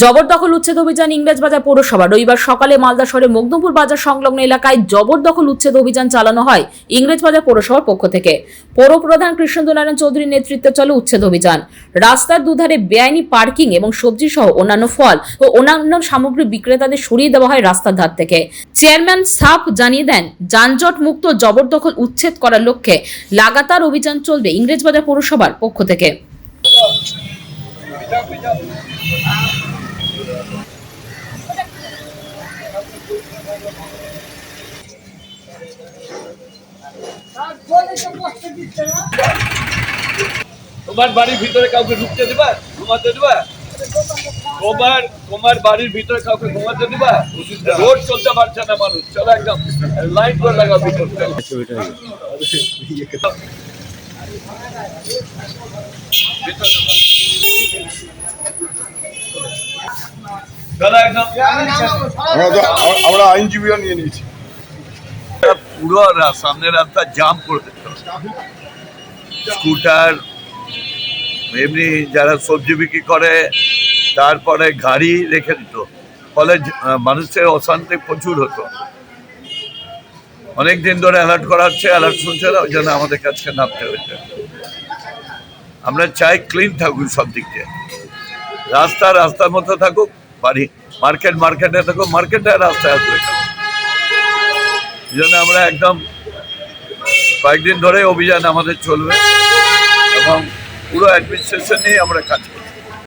জবরদখল উচ্ছেদ অভিযান ইংরেজবাজার পৌরসভা রবিবার সকালে মালদা শহরের মগদুমপুর বাজার সংলগ্ন এলাকায় জবরদখল উচ্ছেদ অভিযান চালানো হয় ইংরেজবাজার পৌরসভার পক্ষ থেকে। পৌর প্রধান কৃষ্ণেন্দ্র নারায়ণ চৌধুরীর নেতৃত্বে চলে উচ্ছেদ অভিযান। রাস্তার দুধারে বেআইনি পার্কিং এবং সবজি সহ অন্যান্য ফল ও অন্যান্য সামগ্রী বিক্রেতাদের সরিয়ে দেওয়া হয় রাস্তার ধার থেকে। চেয়ারম্যান সাফ জানিয়ে দেন যানজট মুক্ত জবরদখল উচ্ছেদ করার লক্ষ্যে লাগাতার অভিযান চলবে ইংরেজবাজার পৌরসভার পক্ষ থেকে। তোমার বাড়ির ভিতরে কাউকে ঢুকতে দিবা? ঘুমাতে দিবা? তোমার তোমার বাড়ির ভিতরে কাউকে ঘুমাতে দিবা? রোড চলতে পারছে না মানুষ। চলো একদম লাইট করে লাগাও ভিতর। ভিতরে আমরা নিয়ে নিয়েছি। পুরো রাস্তা জাম করে দিত স্কুটার এমনি যারা সবজি বিক্রি করে তারপরে গাড়ি রেখে দিত। ফলে মানুষের অশান্তি প্রচুর হতো। অনেক দিন ধরে অ্যালার্ট করা হচ্ছে অ্যালার্ট শুনছে না ওই জন্য আমাদের কাছে নামতে হচ্ছে আমরা চাই ক্লিন থাকুক সব দিক দিয়ে রাস্তা রাস্তার মতো থাকুক, বাড়ি মার্কেট মার্কেটে থাকুক মার্কেটে রাস্তায় আসবে? এই জন্য আমরা একদম কয়েকদিন ধরে অভিযান আমাদের চলবে এবং পুরো অ্যাডমিনিস্ট্রেশন নিয়ে আমরা কাজ করব